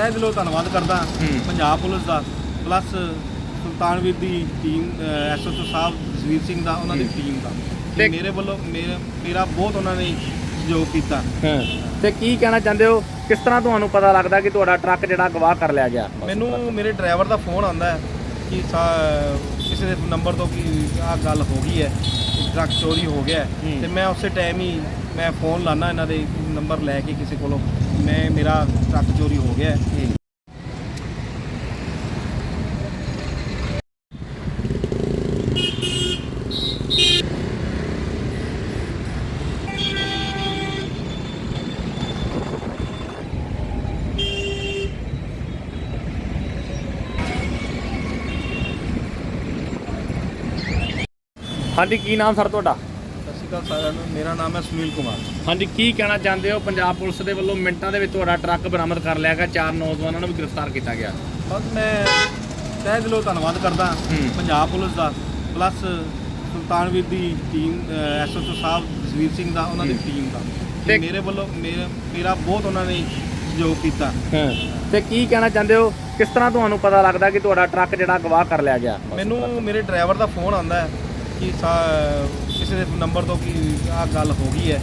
ਤਹਿ ਦਿਲੋਂ ਧੰਨਵਾਦ ਕਰਦਾ। ਪੰਜਾਬ ਪੁਲਿਸ ਦਾ ਪਲੱਸ ਸੁਲਤਾਨਵੀਰ ਦੀ ਟੀਮ ਐਸਓਸਓ ਸਾਹਿਬ ਜਸਵੀਰ ਸਿੰਘ ਦਾ ਉਹਨਾਂ ਦੀ ਟੀਮ ਦਾ। ਤੇ ਮੇਰੇ ਵੱਲੋਂ ਮੇਰਾ ਬਹੁਤ ਉਹਨਾਂ ਨੇ ਸਹਿਯੋਗ ਕੀਤਾ। ਤੇ ਕੀ ਕਹਿਣਾ ਚਾਹੁੰਦੇ ਹੋ? ਕਿਸ ਤਰ੍ਹਾਂ ਤੁਹਾਨੂੰ ਪਤਾ ਲੱਗਦਾ ਕਿ ਤੁਹਾਡਾ ਟਰੱਕ ਜਿਹੜਾ ਗਵਾਹ ਕਰ ਲਿਆ ਗਿਆ? ਮੈਨੂੰ ਮੇਰੇ ਡਰਾਈਵਰ ਦਾ ਫੋਨ ਆਉਂਦਾ ਹੈ ਕਿ ਕਿਸੇ ਦੇ ਨੰਬਰ ਤੋਂ ਕਿ ਆਹ ਗੱਲ ਹੋ ਗਈ ਹੈ ਟਰੱਕ ਚੋਰੀ ਹੋ ਗਿਆ। ਤੇ ਮੈਂ ਉਸੇ ਟਾਈਮ ਹੀ ਮੈਂ ਫੋਨ ਲਾਣਾ ਇਹਨਾਂ ਦੇ ਨੰਬਰ ਲੈ ਕੇ ਕਿਸੇ ਕੋਲੋਂ ਮੈਂ, ਮੇਰਾ ਟਰੱਕ ਚੋਰੀ ਹੋ ਗਿਆ ਹੈ। ਹਾਂਜੀ, ਕੀ ਨਾਮ ਸਰ ਤੁਹਾਡਾ ਸਾਰਿਆਂ ਨੂੰ। ਮੇਰਾ ਨਾਮ ਹੈ ਸੁਨੀਲ ਕੁਮਾਰ। ਹਾਂਜੀ ਕੀ ਕਹਿਣਾ ਚਾਹੁੰਦੇ ਹੋ? ਪੰਜਾਬ ਪੁਲਿਸ ਦੇ ਵੱਲੋਂ ਮਿੰਟਾਂ ਦੇ ਵਿੱਚ ਤੁਹਾਡਾ ਟਰੱਕ ਬਰਾਮਦ ਕਰ ਲਿਆ ਗਿਆ। ਚਾਰ ਨੌਜਵਾਨਾਂ ਨੂੰ ਵੀ ਗ੍ਰਿਫਤਾਰ ਕੀਤਾ ਗਿਆ। ਬਸ ਮੈਂ ਤਹਿ ਦਿਲੋਂ ਧੰਨਵਾਦ ਕਰਦਾ। ਪੰਜਾਬ ਪੁਲਿਸ ਦਾ। ਪਲੱਸ ਸੁਲਤਾਨਵੀਰ ਦੀ ਟੀਮ ਐਸਓਸਓ ਸਾਹਿਬ ਜਸਵੀਰ ਸਿੰਘ ਦਾ ਉਹਨਾਂ ਦੀ। ਟੀਮ ਦਾ। ਤੇ- ਮੇਰੇ ਵੱਲੋਂ ਮੇਰਾ ਬਹੁਤ ਉਹਨਾਂ ਨੇ ਸਹਿਯੋਗ ਕੀਤਾ। ਤੇ ਕੀ ਕਹਿਣਾ ਚਾਹੁੰਦੇ ਹੋ? ਕਿਸ ਤਰ੍ਹਾਂ ਤੁਹਾਨੂੰ ਪਤਾ ਲੱਗਦਾ ਕਿ ਤੁਹਾਡਾ ਟਰੱਕ ਜਿਹੜਾ ਗਵਾਹ ਕਰ ਲਿਆ ਗਿਆ? ਮੈਨੂੰ ਮੇਰੇ ਡਰਾਈਵਰ ਦਾ ਫੋਨ ਆਉਂਦਾ ਹੈ ਕਿ ਸਾ- ਕਿਸੇ ਦੇ ਨੰਬਰ ਤੋਂ ਕਿ ਆਹ ਗੱਲ ਹੋ ਗਈ ਹੈ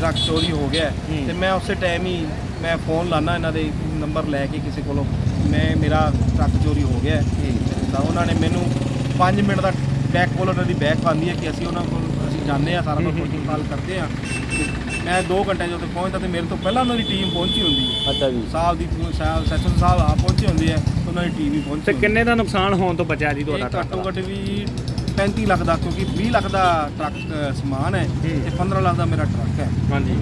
ਟਰੱਕ ਚੋਰੀ ਹੋ ਗਿਆ ਹੈ। ਹੂੰ। ਤੇ ਮੈਂ ਉਸੇ ਟਾਈਮ ਹੀ ਮੈਂ ਫੋਨ ਲਾਣਾ ਇਹਨਾਂ ਦੇ ਨੰਬਰ ਲੈ ਕੇ ਕਿਸੇ ਕੋਲੋਂ ਮੈਂ ਮੇਰਾ ਟਰੱਕ ਚੋਰੀ ਹੋ ਗਿਆ ਹੈ। ਤਾਂ ਉਹਨਾਂ ਨੇ ਮੈਨੂੰ 5 ਮਿੰਟ ਦਾ ਬੈਕ ਕੋਲ ਉਹਨਾਂ ਦੀ ਬੈਕ ਪਾਉਂਦੀ ਹੈ ਕਿ ਅਸੀਂ ਉਹਨਾਂ ਕੋਲ ਅਸੀਂ ਜਾਂਦੇ ਆ ਸਾਰਾ ਕੁਝ ਹੂੰ, ਹੂੰ, ਹੂੰ। ਕਾਲ ਕਰਦੇ ਆ ਮੈਂ 2 ਘੰਟੇ ਜਦੋਂ ਪਹੁੰਚਦਾ ਤੇ ਮੇਰੇ ਤੋਂ ਪਹਿਲਾਂ ਉਹਨਾਂ ਦੀ ਟੀਮ ਪਹੁੰਚੀ ਹੁੰਦੀ ਹੈ ਅੱਛਾ ਜੀ ਸਾਹਿਬ ਦੀ ਸਾਹਿਬ ਸੈਸ਼ਨ ਸਾਹਿਬ ਆ ਪਹੁੰਚੇ ਹੁੰਦੇ ਆ ਉਹਨਾਂ ਦੀ ਟੀਮ ਵੀ ਪਹੁੰਚੀ ਤੇ ਹੁੰਦੀ ਹੈ। ਕਿੰਨੇ ਦਾ ਨੁਕਸਾਨ ਹੋਣ ਤੋਂ ਬਚਿਆ ਜੀ ਇਹ ਤੁਹਾਡਾ ਟਰੱਕ ਘੱਟੋ? ਘੱਟ ਵੀ 35 ਲੱਖ ਦਾ ਕਿਉਂਕਿ 20 ਲੱਖ ਦਾ ਟਰੱਕ ਅ, ਸਮਾਨ ਹੈ ਹੂੰ। ਤੇ 15 ਲੱਖ ਦਾ ਮੇਰਾ ਟਰੱਕ ਹੈ। ਹਾਂਜੀ।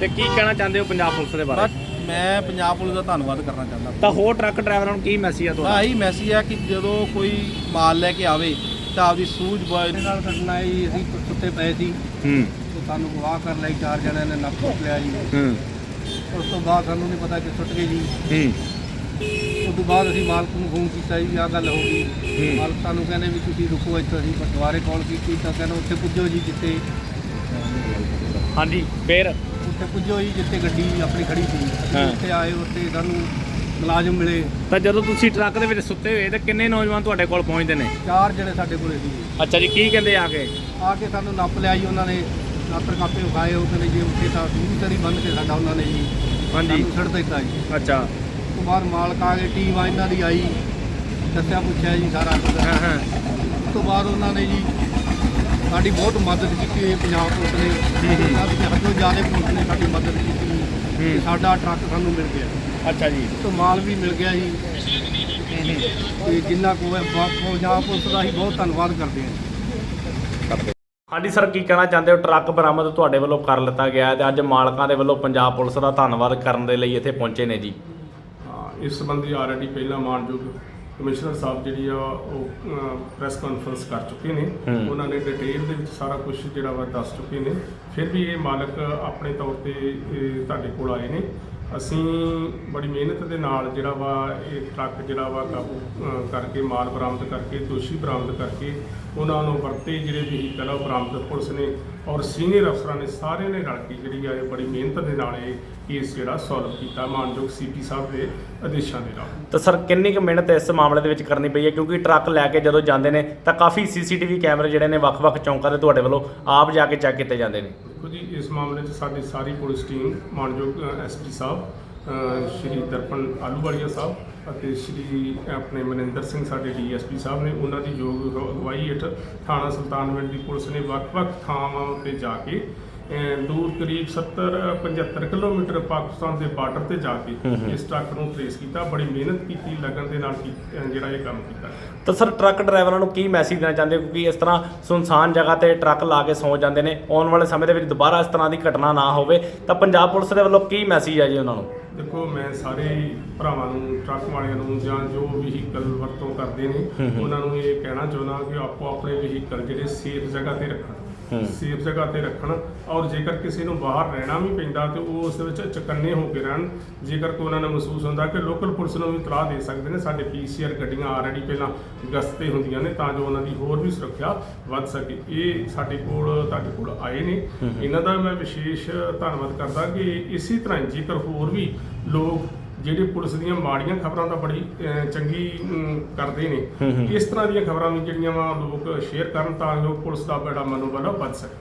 ਤੇ ਕੀ ਕਹਿਣਾ ਚਾਹੁੰਦੇ ਹੋ ਪੰਜਾਬ ਪੁਲਿਸ ਦੇ ਬਾਰੇ? ਮੈਂ ਪੰਜਾਬ ਪੁਲਿਸ ਦਾ ਧੰਨਵਾਦ ਕਰਨਾ ਚਾਹੁੰਦਾ। ਤਾਂ ਹੋਰ ਟਰੱਕ ਡਰਾਈਵਰਾਂ ਨੂੰ ਕੀ ਮੈਸੇਜ ਆ ਤੁਹਾਡਾ? ਆਹੀ ਮੈਸੇਜ ਹੈ ਕਿ ਜਦੋਂ ਕੋਈ ਮਾਲ ਲੈ ਕੇ ਆਵੇ ਤਾਂ ਆਪਦੀ ਸੂਝ ਬੁਝ ਨਾਲ ਘਟਨਾ ਆਈ ਅਸੀਂ ਸੁੱਤੇ ਪਏ ਸੀ। ਹੂੰ। ਤੇ ਸਾਨੂੰ ਗਵਾਹ ਕਰਨ ਲਈ ਚਾਰ ਜਣਿਆਂ ਨੇ ਟੁੱਟ ਲਿਆ ਜੀ। ਹੂੰ। ਉਸ ਤੋਂ ਬਾਅਦ ਸਾਨੂੰ ਨਹੀਂ ਪਤਾ ਕਿ ਸੁੱਟ ਗਏ ਜੀ। ਹੂੰ। ਉਸ ਤੋਂ ਬਾਅਦ ਅਸੀਂ ਮਾਲਕ ਨੂੰ ਫੋਨ ਕੀਤਾ ਜੀ ਆਹ ਗੱਲ ਹੋ ਗਈ। ਮਾਲਕ ਸਾਨੂੰ ਕਹਿੰਦੇ ਵੀ ਤੁਸੀਂ ਰੁਕੋ ਇੱਥੇ ਅਸੀਂ ਦੁਬਾਰੇ ਕਾਲ ਕੀਤੀ ਤਾਂ ਕਹਿੰਦੇ ਉੱਥੇ ਪੁੱਜੋ ਜੀ ਜਿੱਥੇ ਹਾਂਜੀ ਫੇਰ? ਉੱਥੇ ਪੁੱਜੋ ਜੀ ਜਿੱਥੇ ਗੱਡੀ ਆਪਣੀ ਖੜੀ ਸੀ। ਅਸੀਂ ਹਾਂ। ਉੱਥੇ ਆਏ ਉੱਥੇ ਸਾਨੂੰ ਮੁਲਾਜ਼ਮ ਮਿਲੇ। ਤਾਂ ਜਦੋਂ ਤੁਸੀਂ ਟਰੱਕ ਦੇ ਵਿੱਚ ਸੁੱਤੇ ਹੋਏ ਤਾਂ ਕਿੰਨੇ ਨੌਜਵਾਨ ਤੁਹਾਡੇ ਕੋਲ ਪਹੁੰਚਦੇ ਨੇ? ਚਾਰ ਜਣੇ ਸਾਡੇ ਕੋਲੇ ਸੀ। ਅੱਛਾ ਜੀ ਕੀ ਕਹਿੰਦੇ ਆ ਕੇ? ਆ ਕੇ ਸਾਨੂੰ ਨੱਪ ਲਿਆ ਜੀ ਉਹਨਾਂ ਨੇ। ਨਾਤਰ ਕਾਪੇ ਵਿਖਾਏ ਉਹ ਕਹਿੰਦੇ ਜੀ ਉੱਥੇ ਤਾਂ ਦੂਰ ਤਰੀ ਬੰਨ ਕੇ ਸਾਡਾ ਉਹਨਾਂ ਨੇ ਜੀ। ਹਾਂਜੀ। ਸਾਨੂੰ ਛੱਡ ਦਿੱਤਾ ਜੀ। ਅੱਛਾ। ਬਾਅਦ ਮਾਲਕ ਆ ਗਏ ਟੀਮ ਆ ਇਹਨਾਂ ਦੀ ਆਈ ਦੱਸਿਆ ਪੁੱਛਿਆ ਜੀ ਸਾਰਾ ਕੁਝ ਹਾਂ ਹਾਂ। ਉਸ ਤੋਂ ਬਾਅਦ ਉਹਨਾਂ ਨੇ ਜੀ ਸਾਡੀ ਬਹੁਤ ਮਦਦ ਕੀਤੀ ਹੈ ਪੰਜਾਬ ਪੁਲਿਸ ਨੇ। ਹੂੰ, ਹੂੰ। ਪੰਜਾਬ ਦੇ ਹੱਥੋਂ ਜਾਣੇ ਪੁਲਿਸ ਨੇ ਸਾਡੀ ਮਦਦ ਕੀਤੀ ਤੇ। ਸਾਡਾ ਟਰੱਕ ਸਾਨੂੰ ਮਿਲ ਗਿਆ। ਅੱਛਾ ਜੀ। ਉਸ ਤੋਂ ਮਾਲ ਵੀ ਮਿਲ ਗਿਆ ਜੀ। ਤੇ ਜਿੰਨਾ ਕੋ ਹੈ ਪੰਜਾਬ ਪੁਲਿਸ ਦਾ ਹੀ ਬਹੁਤ ਧੰਨਵਾਦ ਕਰਦੇ ਹਾਂ। ਹਾਂਜੀ ਸਰ ਕੀ ਕਹਿਣਾ ਚਾਹੁੰਦੇ ਹੋ? ਟਰੱਕ ਬਰਾਮਦ ਤੁਹਾਡੇ ਵੱਲੋਂ ਕਰ ਲਿੱਤਾ ਗਿਆ ਤੇ ਅੱਜ ਮਾਲਕਾਂ ਦੇ ਵੱਲੋਂ ਪੰਜਾਬ ਪੁਲਿਸ ਦਾ ਧੰਨਵਾਦ ਕਰਨ ਦੇ ਲਈ ਇੱਥੇ ਪਹੁੰਚੇ ਨੇ ਜੀ। ਇਸ ਸੰਬੰਧੀ ਆਲਰੇਡੀ ਪਹਿਲਾਂ ਮਾਨਯੋਗ ਕਮਿਸ਼ਨਰ ਸਾਹਿਬ ਜਿਹੜੀ ਆ ਉਹ ਪ੍ਰੈਸ ਕਾਨਫਰੰਸ ਕਰ ਚੁੱਕੇ ਨੇ। ਉਹਨਾਂ ਨੇ ਡਿਟੇਲ ਦੇ ਵਿੱਚ ਸਾਰਾ ਕੁਝ ਜਿਹੜਾ ਵਾ ਦੱਸ ਚੁੱਕੇ ਨੇ। ਫਿਰ ਵੀ ਇਹ ਮਾਲਕ ਆਪਣੇ ਤੌਰ ਤੇ ਤੁਹਾਡੇ ਕੋਲ ਆਏ ਨੇ। ਅਸੀਂ ਬੜੀ ਮਿਹਨਤ ਦੇ ਨਾਲ ਜਿਹੜਾ ਵਾ ਇਹ ਟਰੱਕ ਜਿਹੜਾ ਵਾ ਕਾਬੂ ਕਰਕੇ, ਮਾਲ ਬਰਾਮਦ ਕਰਕੇ, ਦੋਸ਼ੀ ਬਰਾਮਦ ਕਰਕੇ ਉਹਨਾਂ ਨੂੰ ਵਰਤੇ ਜਿਹੜੇ ਵਹੀਕਲ ਆ, ਉਹ ਬਰਾਮਦ ਪੁਲਿਸ ਨੇ ਔਰ ਸੀਨੀਅਰ ਅਫਸਰਾਂ ਨੇ ਸਾਰਿਆਂ ਨੇ ਰਲ ਕੇ ਜਿਹੜੀ ਆ ਇਹ ਬੜੀ ਮਿਹਨਤ ਦੇ ਨਾਲ ਇਹ ਕੇਸ ਜਿਹੜਾ ਸੋਲਵ ਕੀਤਾ। ਮਾਨਯੋਗ ਸੀਪੀ ਸਾਹਿਬ ਦੇ ਆਦੇਸ਼ਾਂ ਦੇ ਨਾਲ ਤਾਂ ਸਰ, ਕਿੰਨੀ ਕੁ ਮਿਹਨਤ ਇਸ ਮਾਮਲੇ ਦੇ ਵਿੱਚ ਕਰਨੀ ਪਈ ਹੈ? ਕਿਉਂਕਿ ਟਰੱਕ ਲੈ ਕੇ ਜਦੋਂ ਜਾਂਦੇ ਨੇ ਤਾਂ ਕਾਫੀ ਸੀਸੀਟੀਵੀ ਕੈਮਰੇ ਜਿਹੜੇ ਨੇ ਵੱਖ-ਵੱਖ ਚੌਂਕਾਂ ਤੇ ਤੁਹਾਡੇ ਵੱਲੋਂ ਆਪ ਜਾ ਕੇ ਚੈੱਕ ਕੀਤੇ ਜਾਂਦੇ ਨੇ। ਦੇਖੋ ਜੀ ਇਸ ਮਾਮਲੇ 'ਚ ਸਾਡੀ ਸਾਰੀ ਪੁਲਿਸ ਟੀਮ ਮਾਨਯੋਗ ਐਸਪੀ ਸਾਹਿਬ ਅ, ਸ਼੍ਰੀ ਦਰਪਨ ਆਲੂਵਾਲੀਆ ਸਾਹਿਬ ਅਤੇ ਸ਼੍ਰੀ ਆਪਣੇ ਮਨਿੰਦਰ ਸਿੰਘ ਸਾਡੇ ਡੀਐਸਪੀ ਸਾਹਿਬ ਨੇ ਉਹਨਾਂ ਦੀ ਯੋਗ ਅਗਵਾਈ ਹੇਠ ਥਾਣਾ ਸੁਲਤਾਨਵਿੰਡ ਦੀ ਪੁਲਿਸ ਨੇ ਵੱਖ-ਵੱਖ ਥਾਵਾਂ ਉੱਤੇ ਜਾ ਕੇ ਦੂਰ ਕਰੀਬ 70 75 ਕਿਲੋਮੀਟਰ ਪਾਕਿਸਤਾਨ ਦੇ ਬਾਰਡਰ ਤੇ ਜਾ ਕੇ। ਇਸ ਟਰੱਕ ਨੂੰ ਟ੍ਰੇਸ ਕੀਤਾ ਬੜੀ ਮਿਹਨਤ ਕੀਤੀ ਲਗਨ ਦੇ ਨਾਲ ਜਿਹੜਾ ਇਹ ਕੰਮ ਕੀਤਾ ਤਾਂ ਸਰ ਟਰੱਕ ਡਰਾਈਵਰਾਂ ਨੂੰ ਕੀ ਮੈਸੇਜ ਦੇਣਾ ਚਾਹੁੰਦੇ ਕਿਉਂਕਿ ਇਸ ਤਰ੍ਹਾਂ ਸੁਨਸਾਨ ਜਗ੍ਹਾ ਤੇ ਟਰੱਕ ਲਾ ਕੇ ਸੌ ਜਾਂਦੇ ਨੇ ਆਉਣ ਵਾਲੇ ਸਮੇਂ ਦੇ ਵਿੱਚ ਦੁਬਾਰਾ ਇਸ ਤਰ੍ਹਾਂ ਦੀ ਘਟਨਾ ਨਾ ਹੋਵੇ ਤਾਂ ਪੰਜਾਬ ਪੁਲਿਸ ਦੇ ਵੱਲੋਂ ਕੀ ਮੈਸੇਜ ਹੈ ਜੀ ਉਹਨਾਂ ਨੂੰ ਦੇਖੋ ਮੈਂ ਸਾਰੇ ਭਰਾਵਾਂ ਨੂੰ ਟਰੱਕ ਵਾਲਿਆਂ ਨੂੰ ਜਾਂ ਜੋ ਵਹੀਕਲ ਵਰਤੋਂ ਕਰਦੇ ਨੇ। ਉਹਨਾਂ ਨੂੰ ਇਹ ਕਹਿਣਾ ਚਾਹੁੰਦਾ ਕਿ ਆਪੋ ਆਪਣੇ ਵਹੀਕਲ ਜਿਹੜੇ ਸੇਫ ਜਗ੍ਹਾ ਤੇ। ਰੱਖਣ ਸੇਫ ਜਗ੍ਹਾ ਤੇ ਰੱਖਣ ਔਰ ਜੇਕਰ ਕਿਸੇ ਨੂੰ ਬਾਹਰ ਰਹਿਣਾ ਵੀ ਪੈਂਦਾ ਤੇ ਉਹ ਉਸ ਦੇ ਵਿੱਚ ਚੁਕੰਨੇ ਹੋ ਕੇ ਰਹਿਣ ਜੇਕਰ ਕੋਈ ਉਹਨਾਂ ਨੂੰ ਮਹਿਸੂਸ ਹੁੰਦਾ ਕਿ ਲੋਕਲ ਪੁਲਿਸ ਨੂੰ ਵੀ ਇਤਲਾਹ ਦੇ ਸਕਦੇ ਨੇ ਸਾਡੇ ਪੀਸੀਆਰ ਗੱਡੀਆਂ ਆਲਰੇਡੀ ਪਹਿਲਾਂ ਗਸਤ ਹੁੰਦੀਆਂ ਨੇ ਤਾਂ ਜੋ ਉਹਨਾਂ ਦੀ ਹੋਰ ਵੀ ਸੁਰੱਖਿਆ ਵੱਧ ਸਕੇ। ਇਹ ਸਾਡੇ ਕੋਲ ਤੁਹਾਡੇ ਕੋਲ ਆਏ ਨੇ। ਇਹਨਾਂ ਦਾ ਮੈਂ ਵਿਸ਼ੇਸ਼ ਧੰਨਵਾਦ ਕਰਦਾ ਕਿ ਇਸੇ ਤਰ੍ਹਾਂ ਜੇਕਰ ਹੋਰ ਵੀ ਲੋਕ ਜਿਹੜੇ ਪੁਲਿਸ ਦੀਆਂ ਮਾੜੀਆਂ ਖਬਰਾਂ ਤਾਂ ਬੜੀ ਅਹ, ਚੰਗੀ ਅਮ, ਕਰਦੇ। ਨੇ ਇਸ ਤਰ੍ਹਾਂ ਦੀਆਂ ਖਬਰਾਂ ਵੀ ਜਿਹੜੀਆਂ ਵਾ ਲੋਕ ਸ਼ੇਅਰ ਕਰਨ ਤਾਂ ਜੋ ਪੁਲਿਸ ਦਾ ਬੜਾ ਮਨੋਬਲ ਆ ਵੱਧ ਸਕੇ